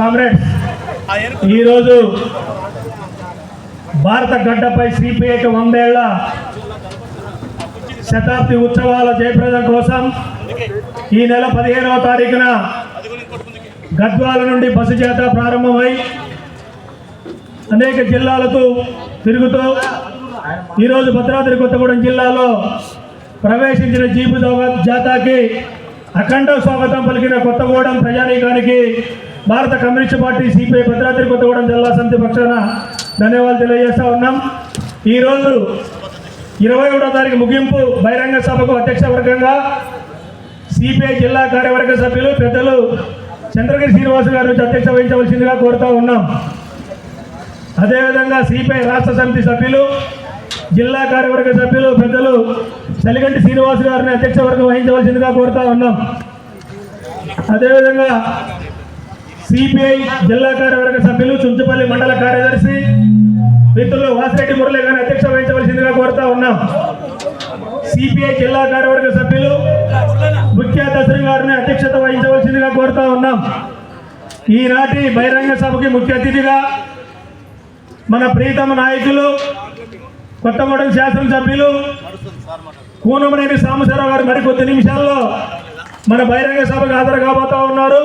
Comrades ఈరోజు భారత గడ్డపై సిపిఐకి వందేళ్ళ శతాబ్ది ఉత్సవాల జయప్రదం కోసం ఈ నెల పదిహేనవ తారీఖున గద్వాల నుండి బస్సు చేత ప్రారంభమై అనేక జిల్లాలకు తిరుగుతూ ఈరోజు భద్రాద్రి కొత్తగూడెం జిల్లాలో ప్రవేశించిన జీపు జాతాకి అఖండ స్వాగతం పలికిన కొత్తగూడెం ప్రజానీకానికి భారత communist party CPI Bhadradri Kothagudem జిల్లా సమితి పక్షాన ధన్యవాదాలు తెలియజేస్తా ఉన్నాం. ఈరోజు ఇరవై ఒకటో తారీఖు ముగింపు బహిరంగ సభకు అధ్యక్ష వర్గంగా సిపిఐ జిల్లా కార్యవర్గ సభ్యులు పెద్దలు చంద్రగిరి శ్రీనివాస్ గారి నుంచి అధ్యక్ష వహించవలసిందిగా కోరుతూ ఉన్నాం. అదేవిధంగా సిపిఐ రాష్ట్ర సమితి సభ్యులు జిల్లా కార్యవర్గ సభ్యులు పెద్దలు చలిగంటి శ్రీనివాస్ గారిని అధ్యక్ష వర్గం వహించవలసిందిగా కోరుతా ఉన్నాం. అదేవిధంగా సిపిఐ జిల్లా కార్యవర్గ సభ్యులు చుంచుపల్లి మండల కార్యదర్శి మిత్రులు వాసిరెడ్డి మురళి గారిని అధ్యక్ష వహించవలసిందిగా కోరుతా ఉన్నాం. సిపిఐ జిల్లా కార్యవర్గ సభ్యులు ముఖ్య దశరి గారిని అధ్యక్షత వహించవలసిందిగా కోరుతా ఉన్నాం. ఈనాటి బహిరంగ సభకి ముఖ్య అతిథిగా మన ప్రీతమ నాయకులు కొత్తగూడెం శాసనసభ్యులు కూనమనేని సాంబశివరావు గారు మరికొద్ది నిమిషాల్లో మన బహిరంగ సభకు హాజరు కాబోతా ఉన్నారు.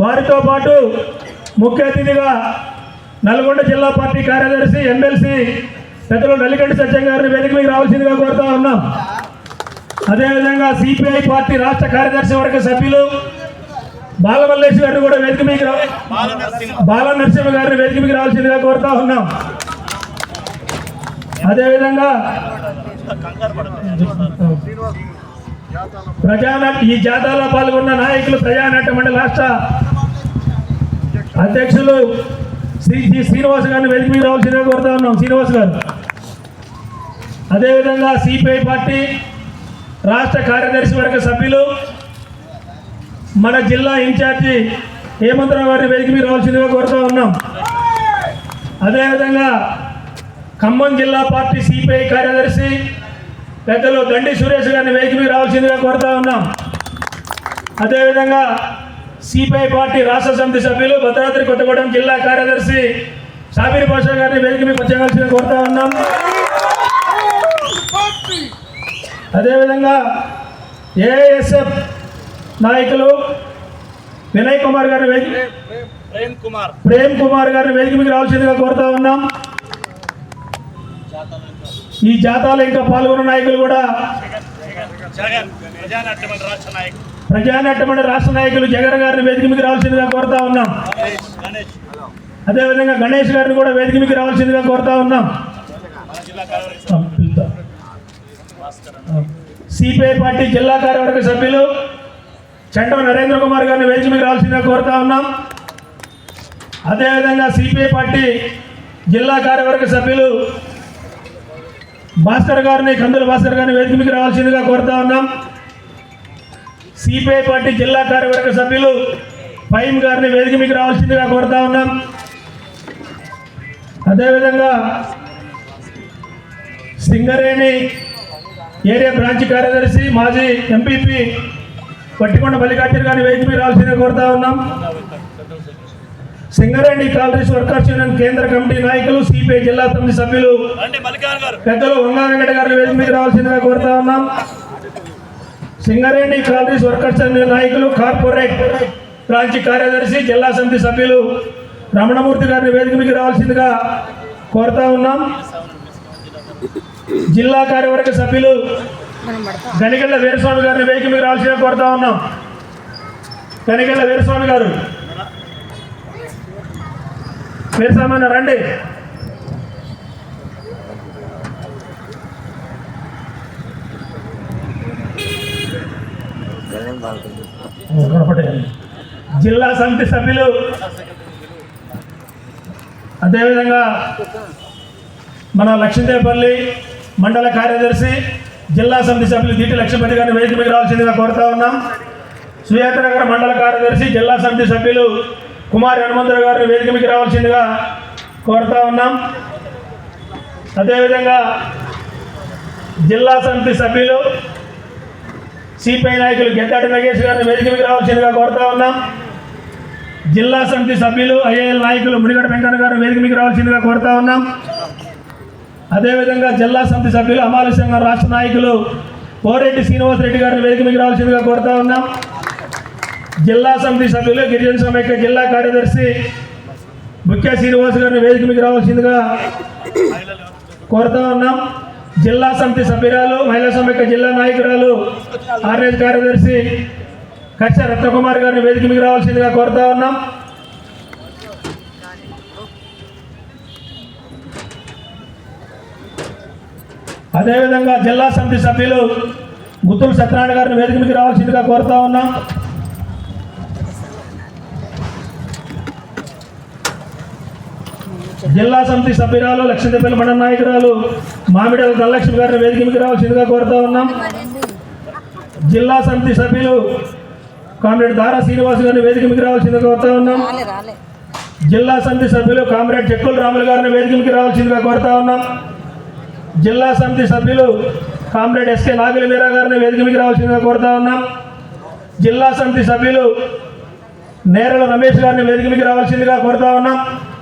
వారితో పాటు ముఖ్య అతిథిగా నల్గొండ జిల్లా పార్టీ కార్యదర్శి ఎమ్మెల్సీ పెద్దలు నల్లికంటి సత్యం గారిని వేదిక మీకు రావాల్సిందిగా కోరుతా ఉన్నాం. అదేవిధంగా సిపిఐ పార్టీ రాష్ట్ర కార్యదర్శి వర్గ సభ్యులు బాలమల్లేశ్వరి గారిని కూడా వేదిక మీకు బాల నరసింహ గారిని వేదిక మీకు రావాల్సిందిగా కోరుతా ఉన్నాం. అదేవిధంగా ప్రజానాట ఈ జాతాలో పాల్గొన్న నాయకులు ప్రజానాట్య మండలి రాష్ట్ర అధ్యక్షులు శ్రీ జి శ్రీనివాస్ గారిని వెలికి మీద రావాల్సిందిగా కోరుతా ఉన్నాం. శ్రీనివాస్ గారు. అదేవిధంగా సిపిఐ పార్టీ రాష్ట్ర కార్యదర్శి వర్గ సభ్యులు మన జిల్లా ఇన్ఛార్జి హేమంతరావు గారిని వెలికి మీద రావాల్సిందిగా కోరుతా ఉన్నాం. అదేవిధంగా ఖమ్మం జిల్లా పార్టీ సిపిఐ కార్యదర్శి పెద్దలు దండి సురేష్ గారిని వేదిక మీద రావాల్సిందిగా కోరుతా ఉన్నాం. అదేవిధంగా సిపిఐ పార్టీ రాష్ట్ర సమితి సభ్యులు భద్రాద్రి కొత్తగూడెం జిల్లా కార్యదర్శి సాబీర్ పాషా గారిని వేదిక మీద వచ్చేయాల్సిందిగా కోరుతా ఉన్నాం. అదేవిధంగా ఏఎస్ఎఫ్ నాయకులు వినయ్ కుమార్ గారిని వేదిక ప్రేమ్ కుమార్. ప్రేమ్ కుమార్ గారిని వేదిక మీద రావాల్సిందిగా కోరుతా ఉన్నాం. ఈ జాతాలో ఇంకా పాల్గొన్న నాయకులు కూడా జగన్ ప్రజానాట్య రాష్ట్ర నాయకుడు. ప్రజానాట్యమండలి రాష్ట్ర నాయకులు జగన్ గారిని వేదిక మీద రావాల్సిందిగా కోరుతా ఉన్నాం. అదేవిధంగా గణేష్ గారిని కూడా వేదిక మీద రావాల్సిందిగా కోరుతా ఉన్నాం. సిపిఐ పార్టీ జిల్లా కార్యవర్గ సభ్యులు చండ నరేంద్ర కుమార్ గారిని వేచి మీద రావాల్సిందిగా కోరుతా ఉన్నాం. అదేవిధంగా సిపిఐ పార్టీ జిల్లా కార్యవర్గ సభ్యులు భాస్కర్ గారిని కందుల భాస్కర్ గారిని వేదిక మీద రావాల్సిందిగా కోరుతా ఉన్నాం. సిపిఐ పార్టీ జిల్లా కార్యవర్గ సభ్యులు ఫైమ్ గారిని వేదిక మీద రావాల్సిందిగా కోరుతా ఉన్నాం. అదేవిధంగా సింగరేణి ఏరియా బ్రాంచ్ కార్యదర్శి మాజీ ఎంపీపీ పట్టికొండ మల్లికార్జున గారిని వేదిక మీద రావాల్సిందిగా కోరుతా ఉన్నాం. సింగరేణి కాలరీస్ వర్కర్స్ యూనియన్ కేంద్ర కమిటీ నాయకులు సిపిఐ జిల్లా సమితి సభ్యులు పెద్దలు వంగా వెంకట గారిని వేదిక మీద రావాల్సిందిగా కోరుతా ఉన్నాం. సింగరేణి కాలరీస్ వర్కర్స్ యూనియన్ నాయకులు కార్పొరేట్ బ్రాంచ్ కార్యదర్శి జిల్లా సమితి సభ్యులు రమణమూర్తి గారిని వేదిక మీకు రావాల్సిందిగా కోరుతా ఉన్నాం. జిల్లా కార్యవర్గ సభ్యులు గనిగళ్ళ వీరస్వామి గారిని వేదిక మీకు రావాల్సిందిగా కోరుతా ఉన్నాం. గనిగళ్ళ వీరస్వామి గారు. వీరస్వామి అన్న రండి. జిల్లా సమితి సభ్యులు. అదేవిధంగా మన లక్ష్మీదేవపల్లి మండల కార్యదర్శి జిల్లా సమితి సభ్యులు దీటి లక్ష్మీపతి గారిని వేదిక మీద రావాల్సిందిగా కోరుతా ఉన్నాం. సుయాతనగర్ మండల కార్యదర్శి జిల్లా సమితి సభ్యులు కుమార్ హనుమంతరావు గారిని వేదిక మీద రావాల్సిందిగా కోరుతా ఉన్నాం. అదేవిధంగా జిల్లా సమితి సభ్యులు సిపిఐ నాయకులు గెద్దాటి నగేష్ గారిని వేదిక మీద రావాల్సిందిగా కోరుతా ఉన్నాం. జిల్లా సమితి సభ్యులు ఐఏఎల్ నాయకులు ముడిగడ వెంకన్న గారు వేదిక మీకు రావాల్సిందిగా కోరుతా ఉన్నాం. అదేవిధంగా జిల్లా సమితి సభ్యులు అమాల సంఘం రాష్ట్ర నాయకులు కోరెడ్డి శ్రీనివాసరెడ్డి గారిని వేదిక మీకు రావాల్సిందిగా కోరుతా ఉన్నాం. జిల్లా సమితి సభ్యులు గిరిజన సమైక్య జిల్లా కార్యదర్శి ముఖ్య శ్రీనివాస్ గారిని వేదిక మీకు రావాల్సిందిగా కోరుతా ఉన్నాం. జిల్లా సమితి సభ్యురాలు మహిళా సమైక్య జిల్లా నాయకురాలు ఆర్ఎస్ కార్యదర్శి కచ్చ రత్నకుమార్ గారిని వేదిక మీకు రావాల్సిందిగా కోరుతా ఉన్నాం. అదేవిధంగా జిల్లా సమితి సభ్యులు గుత్తుల సత్యనారాయణ గారిని వేదిక మీకు రావాల్సిందిగా కోరుతా ఉన్నాం. జిల్లా సమితి సభ్యురాలు లక్ష్మీదేపల్లి మండల నాయకురాలు మామిడాల ధనలక్ష్మి గారిని వేదిక మీకు రావాల్సిందిగా కోరుతా ఉన్నాం. జిల్లా సమితి సభ్యులు కామ్రేడ్ దారా శ్రీనివాస్ గారిని వేదిక మీకు రావాల్సిందిగా కోరుతా ఉన్నాం. జిల్లా సమితి సభ్యులు కామ్రేడ్ చెక్కుల రాములు గారిని వేదికకి రావాల్సిందిగా కోరుతా ఉన్నాం. జిల్లా సమితి సభ్యులు కామ్రేడ్ ఎస్కే నాగుల మీరా గారిని వేదికకి రావాల్సిందిగా కోరుతా ఉన్నాం. జిల్లా సమితి సభ్యులు నేరల రమేష్ గారిని వేదికకి రావాల్సిందిగా కోరుతా ఉన్నాం.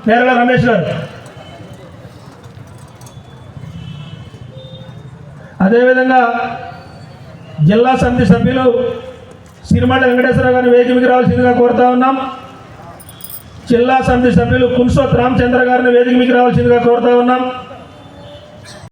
నేరల రమేష్ గారు. అదేవిధంగా జిల్లా సమితి సభ్యులు సిరిమల్ల వెంకటేశ్వర గారిని వేదికకి రావాల్సిందిగా కోరుతా ఉన్నాం. జిల్లా సమితి సభ్యులు కున్సోత్ రామచంద్ర గారిని వేదిక మీకు రావాల్సిందిగా కోరుతా ఉన్నాం.